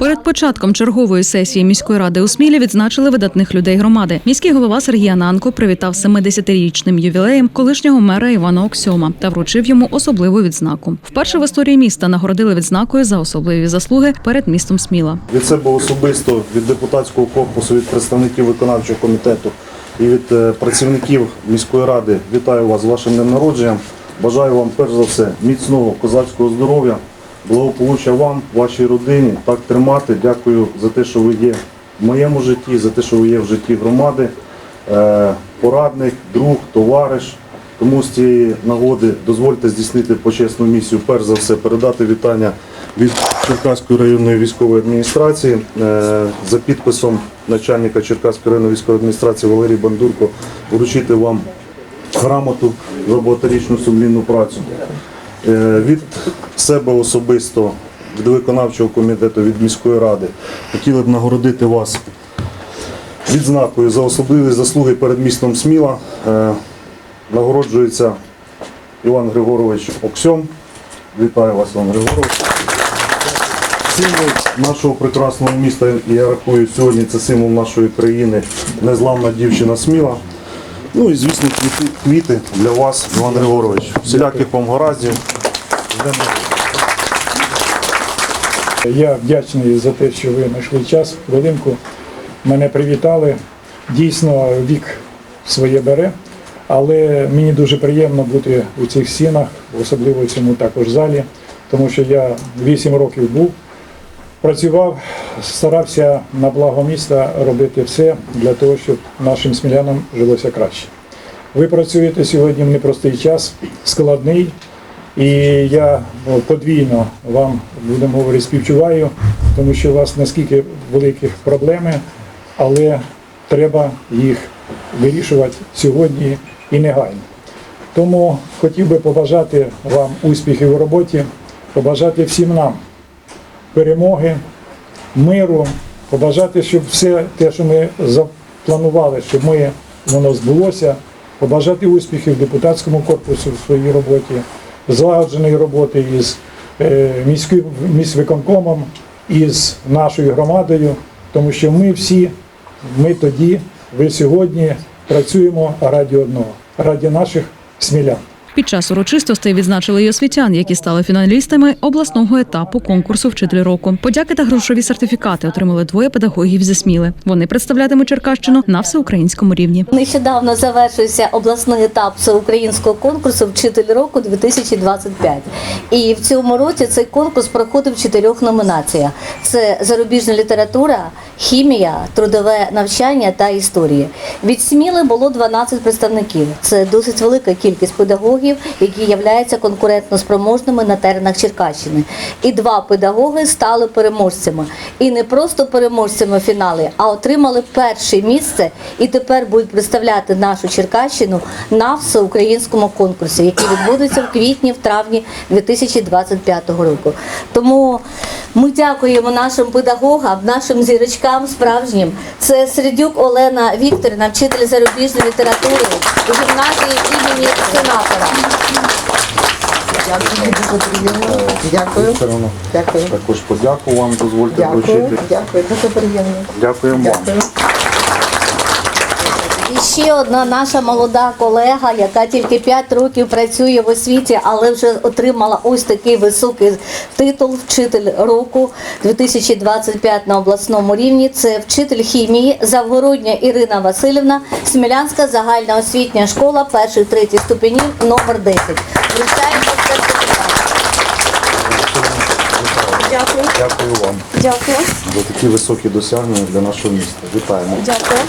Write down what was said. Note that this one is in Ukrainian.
Перед початком чергової сесії міської ради у Смілі відзначили видатних людей громади. Міський голова Сергій Ананко привітав 70-річним ювілеєм колишнього мера Івана Оксьома та вручив йому особливу відзнаку. Вперше в історії міста нагородили відзнакою за особливі заслуги перед містом Сміла. Від себе особисто, від депутатського корпусу, від представників виконавчого комітету і від е, працівників міської ради вітаю вас з вашим днем народження. Бажаю вам перш за все міцного козацького здоров'я, благополуччя вам, вашій родині. Так тримати. Дякую за те, що ви є в моєму житті, за те, що ви є в житті громади. Е, Порадник, друг, товариш. Тому з цієї нагоди дозвольте здійснити почесну місію. Перш за все, передати вітання від Черкаської районної військової адміністрації е, за підписом начальника Черкаської районної військової адміністрації Валерій Бандурко вручити вам грамоту за багаторічну сумлінну працю. Е, Від себе особисто, від виконавчого комітету, від міської ради хотіли б нагородити вас відзнакою за особливі заслуги перед містом Сміла. Е, Нагороджується Іван Григорович Оксьом. Вітаю вас, Іван Григорович. Символ нашого прекрасного міста, я рахую, сьогодні це символ нашої країни, незламна дівчина Сміла. Ну і звісно, квіти, квіти для вас, Іван Григорович. Всіляких вам гараздів. Я вдячний за те, що ви знайшли час, хвилинку. Мене привітали. Дійсно, вік своє бере, але мені дуже приємно бути у цих стінах, особливо в цьому також залі, тому що я 8 років був, працював, старався на благо міста робити все для того, щоб нашим смілянам жилося краще. Ви працюєте сьогодні в непростий час, складний, і я ну, подвійно вам будемо говорити співчуваю, тому що у вас наскільки великі проблеми, але треба їх вирішувати сьогодні і негайно. Тому хотів би побажати вам успіхів у роботі, побажати всім нам перемоги, миру, побажати, щоб все те, що ми запланували, щоб ми, воно збулося, побажати успіхів депутатському корпусу в своїй роботі, злагодженої роботи із е, міським міськвиконкомом, із нашою громадою, тому що ми всі, ми тоді, ви сьогодні працюємо раді одного, раді наших смілян. Під час урочистостей відзначили й освітян, які стали фіналістами обласного етапу конкурсу Вчитель року. Подяки та грошові сертифікати отримали двоє педагогів зі Сміли. Вони представлятимуть Черкащину на всеукраїнському рівні. Нещодавно завершився обласний етап всеукраїнського конкурсу Вчитель року 2025. І в цьому році цей конкурс проходив чотирьох номінаціях: це зарубіжна література, хімія, трудове навчання та історія. Від Сміли було 12 представників. Це досить велика кількість педагогів, які являються конкурентно спроможними на теренах Черкащини. І два педагоги стали переможцями. І не просто переможцями фінали, а отримали перше місце і тепер будуть представляти нашу Черкащину на всеукраїнському конкурсі, який відбудеться в квітні, в травні 2025 року. Тому ми дякуємо нашим педагогам, нашим зірочкам справжнім. Це Середюк Олена Вікторівна, вчитель зарубіжної літератури у гімназії імені сенатора. Дякую, дуже приємно. Дякую. Дякую. Також подяку вам дозвольте Дякую. вручити. Дякую. Дуже приємно. Дякуємо вам. Дякую. І ще одна наша молода колега, яка тільки 5 років працює в освіті, але вже отримала ось такий високий титул Вчитель року 2025 на обласному рівні. Це вчитель хімії Завгородня Ірина Васильівна, Смілянська загальна освітня школа, перший третій ступенів, номер 10. Вручаємо. Дякую. Дякую вам Дякую. за такі високі досягнення для нашого міста. Вітаємо. Дякую.